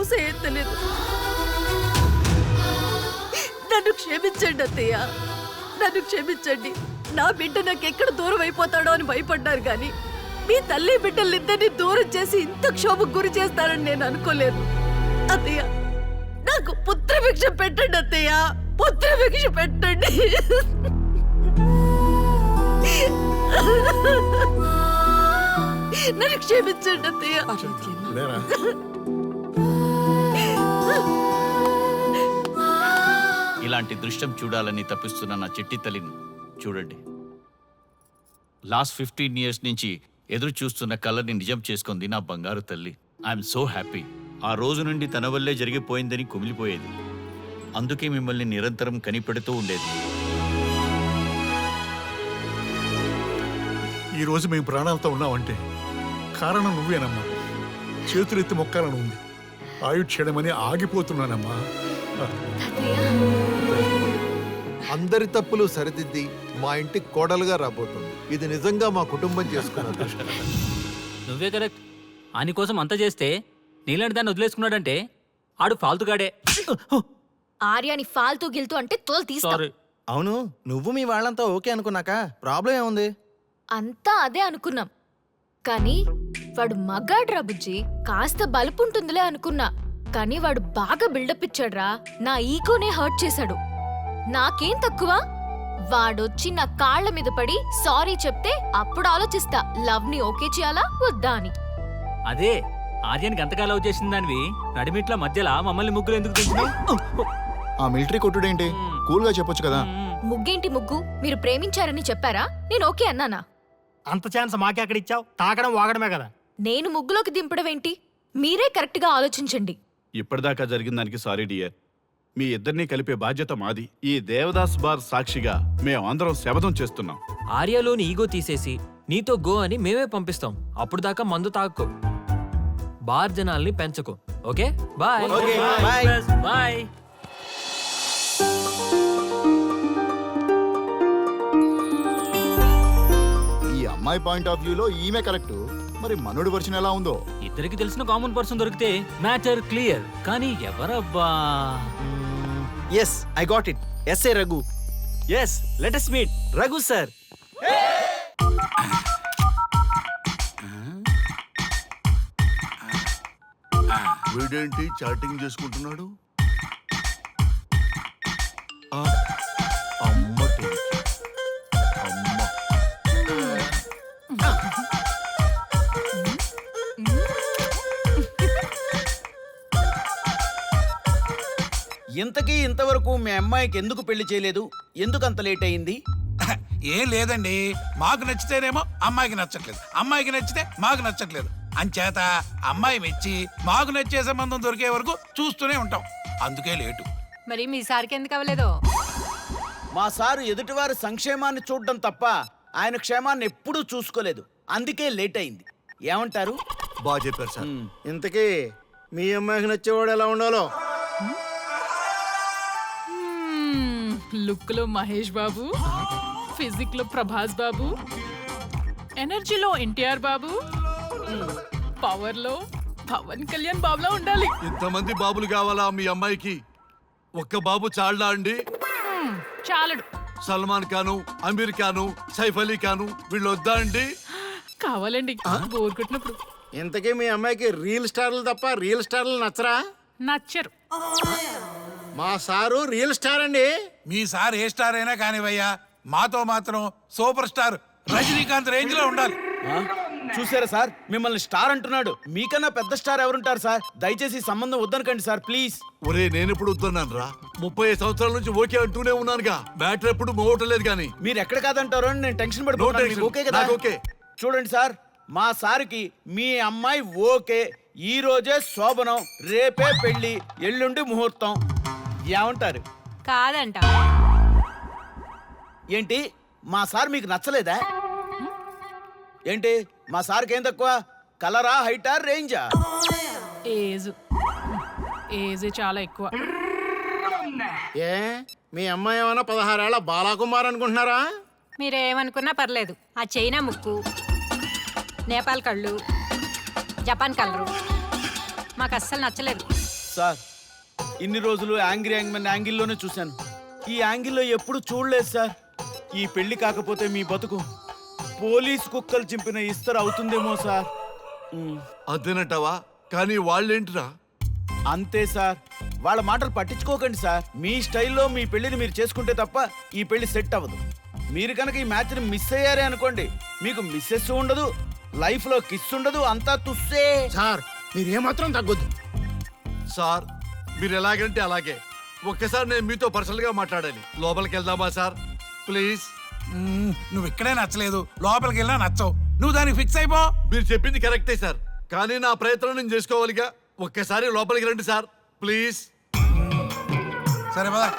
ఊస ఎత్తలేదు నన్ను క్షమించండి అత్తయ్య. నన్ను క్షమించండి. నా బిడ్డ నాకు ఎక్కడ దూరం అయిపోతాడో అని భయపడ్డారు కానీ మీ తల్లి బిడ్డలిద్దరిని దూరం చేసి ఇంత క్షోభకు గురి చేస్తారని నేను అనుకోలేదు. అత్తయ్య నాకు పుత్రభిక్ష పెట్టండి అత్తయ్య. పుత్రభిక్ష పెట్టండి. నన్ను క్షమించండి అత్తయ్య. ఇలాంటి దృశ్యం చూడాలని తప్పిస్తున్న నా చిట్టి తల్లిని చూడండి. లాస్ట్ ఫిఫ్టీన్ ఇయర్స్ నుంచి ఎదురు చూస్తున్న కళ్ళని నిజం చేసుకుంది నా బంగారు తల్లి. I'm so happy. ఆ రోజు నుండి తన వల్లే జరిగిపోయిందని కుమిలిపోయేది. అందుకే మిమ్మల్ని నిరంతరం కనిపెడుతూ ఉండేది. ఈరోజు మేము ప్రాణాలతో ఉన్నామంటే కారణం నువ్వేనమ్మా. చేతులెత్తి మొక్కాలను ఉంది. ఆయుక్షేణమని ఆగిపోతున్నానమ్మా. అందరి తప్పులు సరిదిద్ది మా ఇంటికి కోడలుగా రాబోతుంది. ఇది నిజంగా మా కుటుంబం చేసుకున్న అదృష్టం. నువ్వే కరెక్ట్. ఆయన కోసం అంత చేస్తే నీలాంటి దాన్ని వదిలేసుకున్నాడంటే ఆడు ఫాల్తుగాడే. ఆర్యాని ఫాల్తూ గిల్తూ అంటే తోలు తీస్తా. సారీ అవును నువ్వు మీ వాళ్ళంతా ఓకే అనుకున్నాక ప్రాబ్లం ఏముంది? అంతా అదే అనుకున్నాం. కానీ వాడు మగాడ్రా బుజ్జి. కాస్త బలుపుంటుందిలే అనుకున్నా. కానీ వాడు బాగా బిల్డప్ ఇచ్చాడ్రా. నా ఈగోనే హర్ట్ చేశాడు. నాకేం తక్కువ? వాడొచ్చి నా కాళ్ళ మీద పడి సారీ చెప్తే అప్పుడు ఆలోచిస్తా. లవ్ని ఓకే చేయాలా? వద్దా అని. అదే ఆర్యానికి అంతగా లవ్ చేసిన దానివి? నడిమిట్ల మధ్యలో మమ్మల్ని ముగ్గురు ఎందుకు ఆ మిలిటరీ కొట్టుడేంటి? కూల్గా చెప్పొచ్చు కదా. ముగ్గేంటి ముగ్గు? మీరు ప్రేమించారని చెప్పారా? నేను ఓకే అన్నానా? అంత ఛాన్స్ మాకే అక్కడ ఇచ్చావు? తాకడం వాగడమే కదా. నేను ముగ్గులోకి దింపడం ఏంటి? మీరే కరెక్ట్గా ఆలోచించండి. ఇప్పటిదాకా జరిగిన దానికి సారీ డియర్. మీ ఇద్దరిని కలిపే బాధ్యత మాది. ఈ దేవదాస్ బార్ సాక్షిగా మేము అందరం శపథం చేస్తున్నాం. ఆర్యాలోని ఈగో తీసేసి నీతో గో అని మేమే పంపిస్తాం. అప్పుడు దాకా మందు తాక్కో బార్ జనాల్ని పెంచకు. Okay? Bye. Okay, bye. Bye. ఈ అమ్మాయి పాయింట్ ఆఫ్ వ్యూలో ఈమె కరెక్ట్. మరి మనుడి వర్షన్ ఎలా ఉందో? ఇద్దరికి తెలిసిన కామన్ పర్సన్ దొరికితే మ్యాటర్ క్లియర్ కానీ ఎవరబ్బా? Yes I got it yes a Raghu yes let us meet Raghu sir వీడేంటి చాటింగ్ చేసుకుంటున్నాడు? ఇంతకీ ఇంతవరకు మీ అమ్మాయికి ఎందుకు పెళ్ళి చేయలేదు? ఎందుకు అంత లేట్ అయింది? ఏం లేదండి. మాకు నచ్చితేనేమో అమ్మాయికి నచ్చట్లేదు. అమ్మాయికి నచ్చితే మాకు నచ్చట్లేదు. అంచేత అమ్మాయి మెచ్చి మాకు నచ్చే సంబంధం దొరికే వరకు చూస్తూనే ఉంటాం. అందుకే లేటు. మరి మీ సార్కి ఎందుకు అవ్వలేదో? మా సారు ఎదుటివారి సంక్షేమాన్ని చూడడం తప్ప ఆయన క్షేమాన్ని ఎప్పుడూ చూసుకోలేదు. అందుకే లేట్ అయింది. ఏమంటారు? బాగా చెప్పారు సార్. ఇంతకీ మీ అమ్మాయికి నచ్చేవాడు ఎలా ఉండాలో? లుక్లో మహేష్ బాబు ఫిజిక్లో ప్రభాస్ బాబు ఎనర్జీలో ఎన్టీఆర్ బాబు పవర్లో పవన్ కళ్యాణ్ బాబులా ఉండాలి. ఇంతమంది బాబులు కావాలా మీ అమ్మాయికి? ఒక్క బాబు చాళ్ళా అండి? చాలడు. సల్మాన్ ఖాను అమీర్ ఖాను సైఫ్ అలీ ఖాను వీళ్ళు వద్దా అండి? కావాలండి బోర్ కొట్టినప్పుడు. ఇంతకీ మీ అమ్మాయికి రియల్ స్టార్లు తప్ప రియల్ స్టార్లు నచ్చరా? నచ్చరు. మా సారు రియల్ స్టార్ అండి. మీ సార్ ఏ స్టార్ అయినా కానివయ్యా మాతో మాత్రం సూపర్ స్టార్ రజనీకాంత్ రేంజ్లో ఉండాలి చూసారా సార్? మిమ్మల్ని స్టార్ అంటున్నాడు. మీకన్నా పెద్ద స్టార్ ఎవరుంటారు సార్? దయచేసి ఈ సంబంధం వద్దనకండి సార్ ప్లీజ్. ఒరే నేను ఎప్పుడు వద్దన్నాను రా ముప్పై ఐదు సంవత్సరాల నుంచి ఓకే అంటూనే ఉన్నానుగా. బ్యాటరీ ఎప్పుడు మోగటలేదు కానీ. మీరు ఎక్కడ కాదంటారో అని నేను టెన్షన్ No పడిపోతున్నాను tension. మీకు ఓకే కదా? నాకు ఓకే. చూడండి సార్ మా సార్కి మీ అమ్మాయి ఓకే. ఈ రోజే శోభనం రేపే పెళ్ళి ఎల్లుండి ముహూర్తం. ఏమంటారు? కాదంట. ఏంటి? మా సార్ మీకు నచ్చలేదా? ఏంటి? మా సార్కి ఏం తక్కువ? కలరా హైటా రేంజా? ఏజ్. ఏజ్ చాలా ఎక్కువ. ఏ? మీ అమ్మాయి ఏమైనా పదహారేళ్ళ బాలాకుమార్ అనుకుంటున్నారా? మీరేమనుకున్నా పర్లేదు. ఆ చైనా ముక్కు నేపాల్ కళ్ళు జపాన్ కలరు. మాకు అస్సలు నచ్చలేదు. సార్ ఇన్ని రోజులు యాంగ్రీ యాంగ్మెన్ యాంగిల్లోనే చూశాను. ఈ యాంగిల్లో ఎప్పుడు చూడలేదు సార్. ఈ పెళ్ళి కాకపోతే మీ బతుకు పోలీస్ కుక్కలు చింపిన ఇస్తరు అవుతుందేమో సార్. అదేనంటావా? కానీ వాళ్ళేంటిరా? అంతే సార్. వాళ్ళ మాటలు పట్టించుకోకండి సార్. మీ స్టైల్లో మీ పెళ్ళిని మీరు చేసుకుంటే తప్ప ఈ పెళ్ళి సెట్ అవ్వదు. మీరు కనుక ఈ మ్యాచ్ని మిస్ అయ్యారే అనుకోండి మీకు మిస్సెస్ ఉండదు లైఫ్లో కిస్ ఉండదు అంతా తుస్సే. సార్ మీరు ఏమాత్రం తగ్గొద్దు. సార్ మీరు ఎలాగంటే అలాగే. ఒక్కసారి నేను మీతో పర్సనల్గా మాట్లాడాలి. లోపలికి వెళ్దామా సార్? ప్లీజ్. నువ్వు ఇక్కడే నచ్చలేదు. లోపలికి వెళ్ళినా నచ్చవు. నువ్వు దానికి ఫిక్స్ అయిపో. మీరు చెప్పింది కరెక్టే సార్. కానీ నా ప్రయత్నం నేను చేసుకోవాలిగా. ఒక్కసారి లోపలికి రండి సార్. ప్లీజ్. సరే పదా.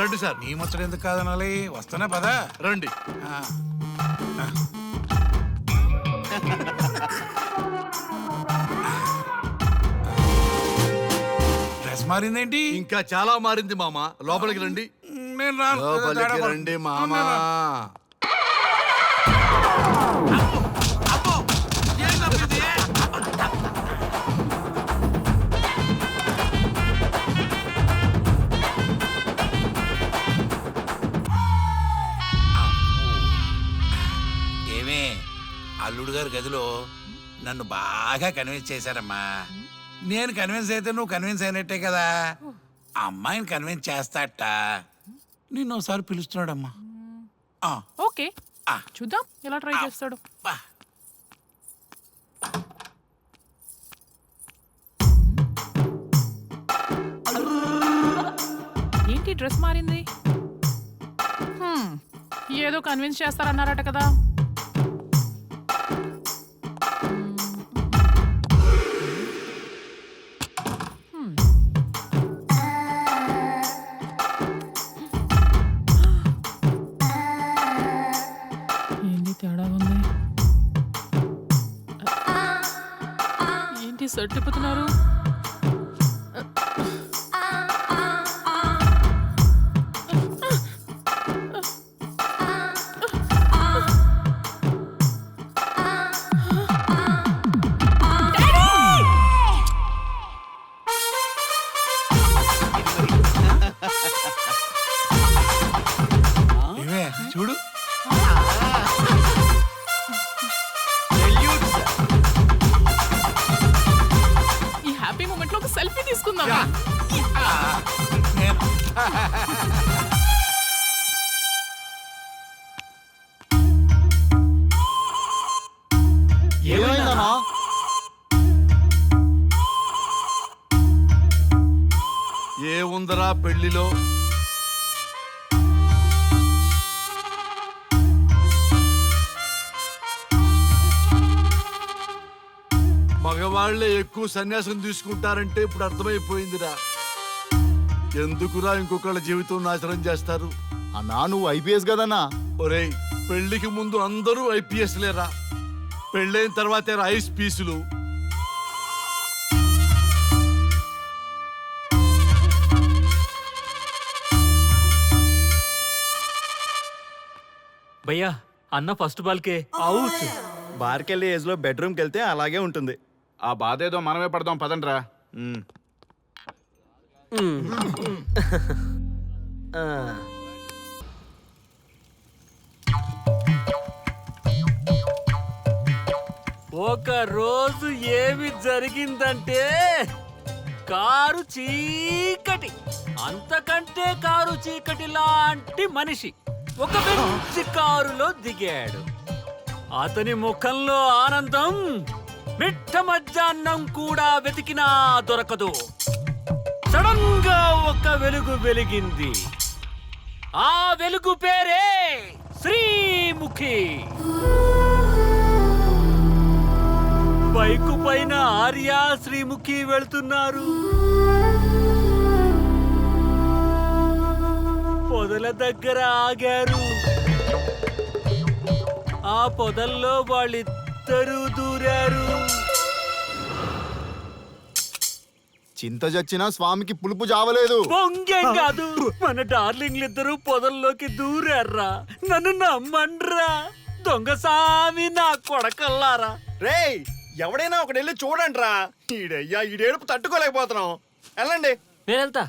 రండి సార్. నీ ముచ్చట ఎందుకు కాదనాలి? వస్తానే పదా. రండి. మారిందేంటి? ఇంకా చాలా మారింది మామ. లోపలికి రండి. నేను రాను. తేడా లోపలికి పడు. రండి మామా. ఏమే అల్లుడు గారి గదిలో నన్ను బాగా కన్విన్స్ చేశారమ్మా. నేను కన్విన్స్ అయితే నువ్వు కన్విన్స్ అయినట్టే కదా. అమ్మాయిని కన్విన్స్ చేస్తాట. నిన్ను ఒకసారి పిలుస్తున్నాడమ్మా. ఆ, ఓకే. ఆ. చూద్దాం ఎలా ట్రై చేస్తాడు. ఏంటి డ్రెస్ మారింది? హ్మ్, ఏదో కన్విన్స్ చేస్తారన్నారట కదా. సర్టిపోతున్నారు ఏ ఉందరా పెళ్ళిలో. మగవాళ్ళే ఎక్కువ సన్యాసం తీసుకుంటారంటే ఇప్పుడు అర్థమైపోయిందిరా. ఎందుకురా ఇంకొకళ్ళ జీవితం నాశనం చేస్తారు? అన్నా నువ్వు ఐపీఎస్ కదన్నా? ఒరేయ్ పెళ్ళికి ముందు అందరూ ఐపీఎస్ లేరా పెళ్ళైన తర్వాతే ఐస్ పీసులు? భయ్యా అన్న ఫస్ట్ బాల్కే. అవుట్ బార్కెళ్ళి ఏజ్లో బెడ్రూమ్కి వెళ్తే అలాగే ఉంటుంది. ఆ బాధ ఏదో మనమే పడదాం పదండ్రా. ఒక రోజు ఏమి జరిగిందంటే కారు చీకటి. అంతకంటే కారు చీకటి లాంటి మనిషి. ఒక మంచి కారులో దిగాడు. అతని ముఖంలో ఆనందం మిట్ట మధ్యాహ్నం కూడా వెతికినా దొరకదు. సడన్గా ఒక వెలుగు వెలిగింది. ఆ వెలుగు పేరే శ్రీముఖి. బైకు పైన ఆర్య శ్రీముఖి వెళ్తున్నారు. పొదల దగ్గర ఆగారు. ఆ పొదల్లో వాళ్ళిద్దరూ దూరారు. చింత చచ్చినా స్వామికి పులుపు జావలేదు పొంగేం కాదు. మన డార్లింగ్లు ఇద్దరు పొదల్లోకి దూరారా నన్ను నమ్మండ్రా. దొంగ సామి నా కొడకల్లారా. రేయ్ ఎవడైనా ఒకటి వెళ్ళి చూడండి రా ఈడయ్యా ఈడేడుపు తట్టుకోలేకపోతున్నాం. వెళ్ళండి. నేను వెళ్తా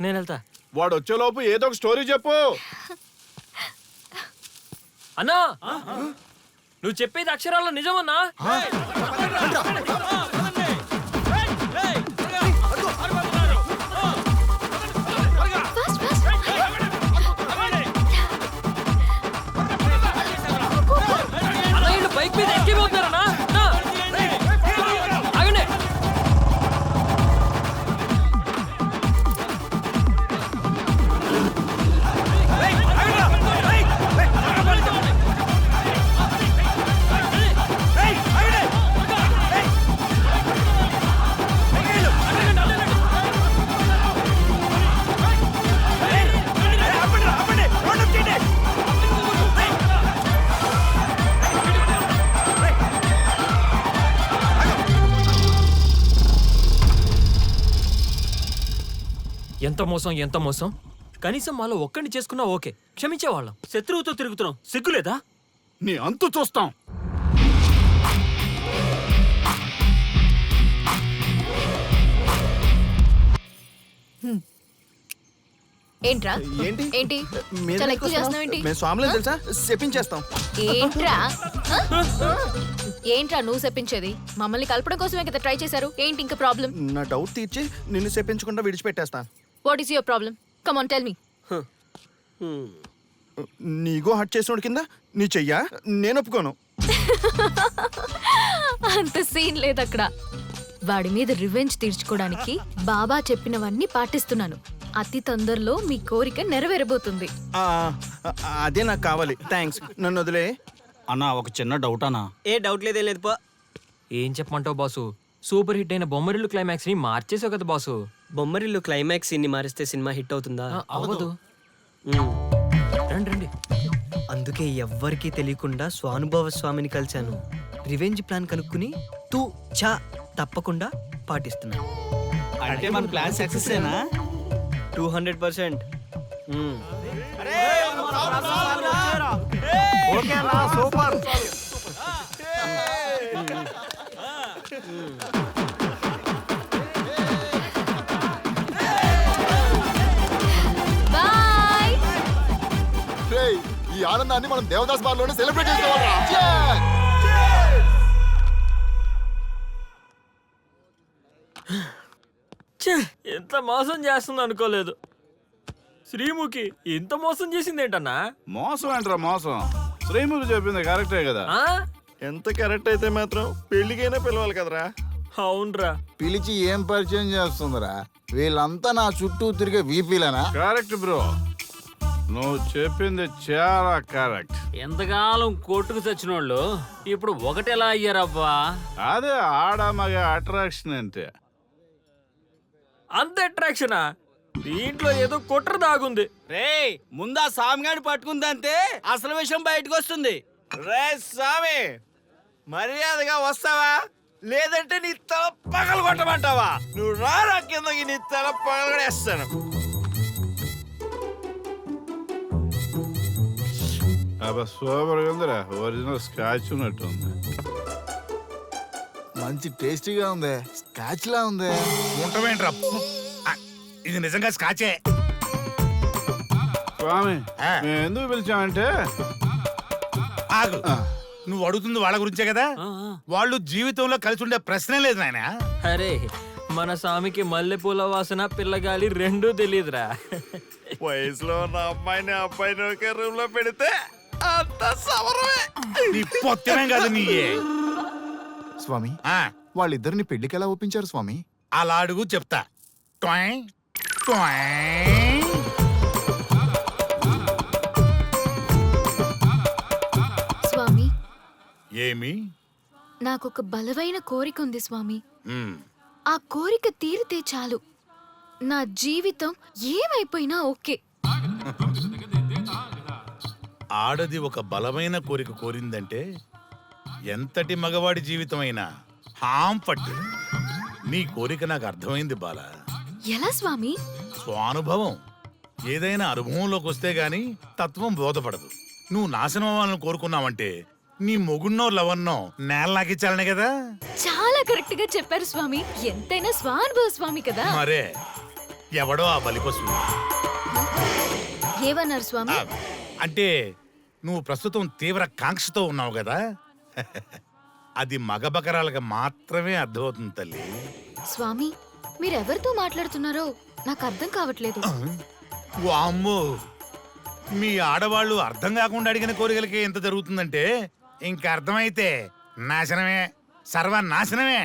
నేను వెళ్తా వాడు వచ్చేలోపు ఏదో ఒక స్టోరీ చెప్పు. అన్నా నువ్వు చెప్పేది అక్షరాల్లో నిజమన్నా? మోసం ఎంత మోసం? కనీసం మాలో ఒక్కడిని చేసుకున్నా ఓకే. క్షమించేవాళ్ళం. శత్రువుతో తిరుగుతున్నాం. సిగ్గులేదా నీ అంతు చూస్తాం. ఏంట్రా? ఏంటి? ఏంటి? చాలా ఎక్కువ? చేస్తున్నావు ఏంటి? మేము స్వాములం తెలుసా? చెప్పించేస్తాం. ఏంట్రా? ఆ? ఏంట్రా నువ్వు చెప్పించేది? మమ్మల్ని కలపడం కోసమే కదా ట్రై చేశారు? ఏంటి ఇంకా ప్రాబ్లం? నా డౌట్ తీర్చి నిన్ను చెప్పించకుండా విడిచిపెట్టేస్తా. What is your problem come on tell me నీగో హట్ చేసినోడు కింద నీ చెయ్యా? నేను ఒప్పుకోను. అంత సీన్ లేదు అక్కడ వాడి మీద రివెంజ్ తీర్చుకోవడానికి బాబా చెప్పినవన్నీ పాటిస్తున్నాను. అతి తొందరలో మీ కోరిక నెరవేరబోతుంది. ఆ, అదే నాకు కావాలి. థ్యాంక్స్ నన్ను వదిలే. అన్నా ఒక చిన్న డౌట్ అన్నా. ఏ డౌట్ లేదే లేదు పో. ఏం చెప్పమంటావు బాసు? సూపర్ హిట్ అయిన బొమ్మరిల్లు క్లైమాక్స్ని మార్చేసావు కదా బాసు. బొమ్మరిల్లు క్లైమాక్స్ ఇన్ని మారిస్తే సినిమా హిట్ అవుతుందా? అవ్వదు. రండి రండి. అందుకే ఎవ్వరికీ తెలియకుండా స్వానుభవ స్వామిని కలిశాను. రివెంజ్ ప్లాన్ కనుక్కుని తూ చా తప్పకుండా పాటిస్తున్నాను అంటే మన ప్లాన్ సక్సెస్ ఏనా? Two hundred percent. సూపర్. ఆనందాన్ని మనం దేవదాస్ బార్లోనే సెలబ్రేట్ చేసుకోవాలా? ఎంత మోసం చేస్తుంది అనుకోలేదు. శ్రీముఖి ఇంత మోసం చేసింది ఏంటన్నా మోసం ఏంట్రా మోసం? శ్రీముఖి చెప్పింది కరెక్టే కదా. ఆ? ఎంత కరెక్ట్ అయితే మాత్రం పెళ్ళికైనా పిలవాలి కదరా. అవునరా. పిలిచి ఏం పరిచయం చేస్తుందిరా? వీళ్ళంతా నా చుట్టూ తిరిగే వీపీలేనా కరెక్ట్ బ్రో. నువ్వు చెప్పింది చాలా కరెక్ట్. ఎంతకాలం కొట్టుకు చచ్చినోళ్ళు ఇప్పుడు ఒకటెలా అయ్యారబ్బా? అదే ఆడ మగ అట్రాక్షన్ అంటే. అంత అట్రాక్షనా దీంట్లో ఏదో కుట్ర దాగుంది. రే ముందా సామిగాడి పట్టుకుందంతే అసలు విషయం బయటకు వస్తుంది రే స్వామి మర్యాదగా వస్తావా? లేదంటే నీ తల పగలు కొట్టమంటావా నువ్వు రారా కిందకి నీ తల పగలగడేస్తాను అబ్బా సూపర్ ఉందిరా ఒరిజినల్ స్కాచ్ ఉన్నట్టు ఉంది మంచి టేస్టీగా ఉంది స్కాచ్ లా ఉంది ఉంటామేంట్రా ఆ, ఇది నిజంగా స్కాచే స్వామి ఆ. మేము ఎందుకు పిలిచామంటే ఆగు నువ్వు అడుగుతుంది వాళ్ళ గురించే కదా వాళ్ళు జీవితంలో కలిసి ఉండే ప్రశ్నే లేదు నాయన అరే మన స్వామికి మల్లెపూల వాసన పిల్లగాలి రెండూ తెలియదురా వయసులో ఉన్న అమ్మాయిని అబ్బాయిని ఒకే రూమ్లో పెడితే అంత సవరమే. నీ పొత్తమే కాదు నీ స్వామి ఆ, వాళ్ళిద్దరిని పెళ్ళికి ఎలా ఒప్పించారు స్వామి? అలా అడుగు చెప్తా. స్వామి. ఏమి? నాకొక బలమైన కోరిక ఉంది స్వామి. ఉమ్, ఆ కోరిక తీరితే చాలు. నా జీవితం ఏమైపోయినా ఓకే. ఆడది ఒక బలమైన కోరిక కోరిందంటే ఎంతటి మగవాడి జీవితమైనా హాం పట్టు. నీ కోరిక నాకు అర్థమైంది బాల. ఎలా స్వామి? స్వానుభవం. ఏదైనా అనుభవంలోకి వస్తే గాని తత్వం బోధపడదు. నువ్వు నాశనం అవ్వాలని కోరుకున్నావంటే నీ మొగున్నో లవన్నో నేల నాకిచ్చాలనే కదా. చాలా కరెక్ట్గా చెప్పారు స్వామి. ఎంతైనా స్వానుభవ స్వామి కదా. మరే ఎవడో ఆ బలిపశువు ఏమన్నారు స్వామి? అంటే నువ్వు ప్రస్తుతం తీవ్ర కాంక్షతో ఉన్నావు కదా? అది మగ బకరాలకు మాత్రమే అర్థమవుతుంది తల్లి. స్వామి మీరెవరితో మాట్లాడుతున్నారో నాకు అర్థం కావట్లేదు. వామ్మో! మీ ఆడవాళ్ళు అర్థం కాకుండా అడిగిన కోరికలకి ఎంత జరుగుతుందంటే ఇంక అర్థమైతే నాశనమే సర్వనాశనమే.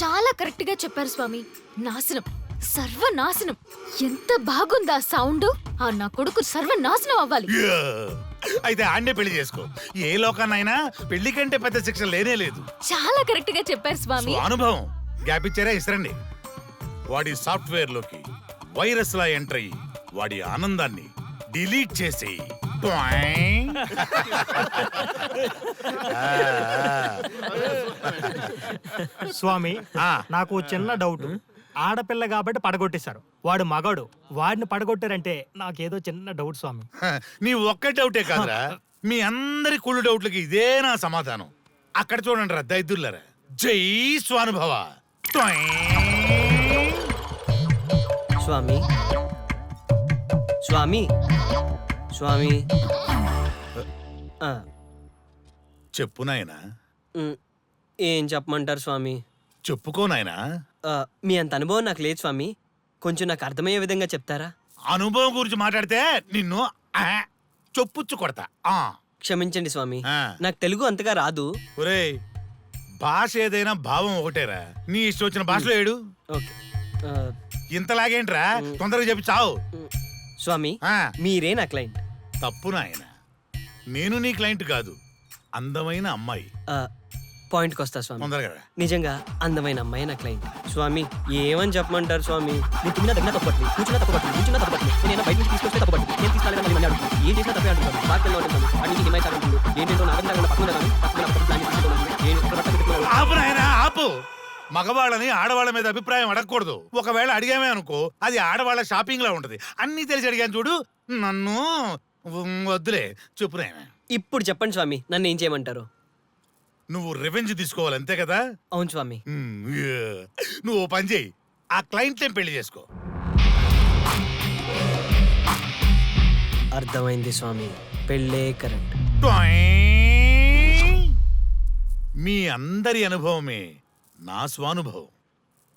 చాలా కరెక్ట్గా చెప్పారు స్వామి. నాశనం సర్వనాశనం. ఎంత బాగుందా సౌండ్? ఆ నా కొడుకు సర్వనాశనం అవ్వాలి. అయితే ఆండే పెళ్ళి చేసుకో. ఏ లోకాన్నైనా పెళ్ళి కంటే పెద్ద శిక్ష లేనే లేదు. చాలా కరెక్ట్గా చెప్పారు స్వామి. అనుభవం. గ్యాప్ ఇచ్చారా? ఇసరండి వాడి సాఫ్ట్వేర్లోకి వైరస్ లా ఎంటర్ అయ్యి వాడి ఆనందాన్ని డిలీట్ చేసి స్వామి నాకు చిన్న డౌట్. ఆడపిల్ల కాబట్టి పడగొట్టేశారు. వాడు మగాడు. వాడిని పడగొట్టారంటే నాకేదో చిన్న డౌట్ స్వామి. నీ ఒక్క డౌటే కాదురా. మీ అందరి కుళ్ళు డౌట్లకి ఇదే నా సమాధానం. అక్కడ చూడండి రా దైదుర్లరా జై స్వానుభవ. స్వామి. స్వామి. స్వామి. చెప్పు నాయనా. ఏం చెప్పమంటారు స్వామి? చెప్పుకో నాయనా. ఆ, మీ అంత అనుభవం నాకు లేదు స్వామి. కొంచెం నాకు అర్థమయ్యే విధంగా చెప్తారా? అనుభవం గురించి మాట్లాడితే నిన్ను ఆ, చొప్పుచ్చు కొడతా. ఆ. క్షమించండి స్వామి. నాకు తెలుగు అంతగా రాదు. ఒరేయ్ భాష ఏదైనా భావం ఒకటేరా. నీ ఇష్టం వచ్చిన భాషలో ఏడు. ఓకే. ఆ, ఇంతలాగేంట్రా? తొందరగా చెప్పి చావు. స్వామి మీరే నా క్లయింట్. తప్పు నాయన. నేను నీ క్లయింట్ కాదు. అందమైన అమ్మాయి. పాయింట్కి వస్తా స్వామి. తొందరగా రా. నిజంగా అందమైన అమ్మాయి నా క్లయింట్ స్వామి ఏమని చెప్పమంటారు స్వామి? నేను తిన్నా తగ్గినా తప్పట్లేదు కూర్చున్నా తప్పట్లేదు కూర్చున్నా తప్పట్లేదు నేను బయట నుంచి తీసుకొస్తే తప్పట్లేదు నేను తీసుకెళ్ళగా మళ్ళీ మళ్ళీ అడుగుతాను ఏం చేసినా తప్పే అడుగుతాను బాగా ఉంటుంది వాడి నుంచి హిమాయి సార్ ఉంటుంది. ఏంటంటే నాగం సార్ పక్కన కానీ పక్కన పక్కన ప్లాన్ తీసుకుంటాను నేను ఇక్కడ పక్కన పెట్టుకున్నాను. ఆపు నాయనా ఆపు. మగవాళ్ళని ఆడవాళ్ళ మీద అభిప్రాయం అడగకూడదు. ఒకవేళ అడిగామే అనుకో అది ఆడవాళ్ళ షాపింగ్ లా ఉంటది. అన్ని తెలిసి అడిగాను చూడు. నన్ను ఉమ్, వద్దులే. చెప్పు నాయనా. ఇప్పుడు చెప్పండి స్వామి. నన్ను ఏం చేయమంటారు? నువ్వు రివెంజ్ తీసుకోవాలి అంతే కదా? అవును స్వామి. యా. నువ్వు ఓ పని చేయి ఆ క్లయింట్ పెళ్ళి చేసుకో. అర్థమైంది స్వామి పెళ్ళే కరెక్ట్ ట్వాయింగ్. మీ అందరి అనుభవమే నా స్వానుభవం.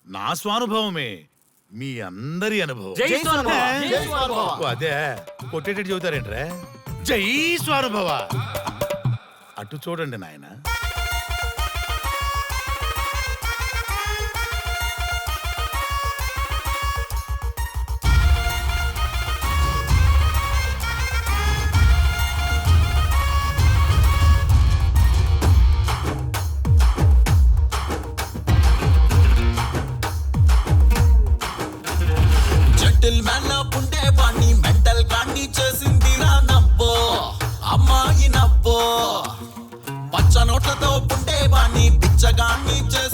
నా స్వానుభవమే మీ అందరి అనుభవం. జై స్వానుభవ. జై స్వానుభవ. ఓ, అదే కొట్టేటట్టు చెబుతారేంట్రా? జై స్వానుభవ. అటు చూడండి నాయన. వాణ్ణి పిచ్చగాన్ని చేసింది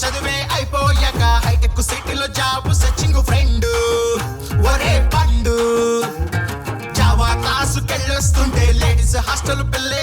చదువే అయిపోయాక హైటెక్ సిటీలో జాబ్ సచింగ్ ఫ్రెండ్ ఒరే పండు జావా క్లాసుకెళ్ళొస్తుంటే లేడీస్ హాస్టల్ పిల్లే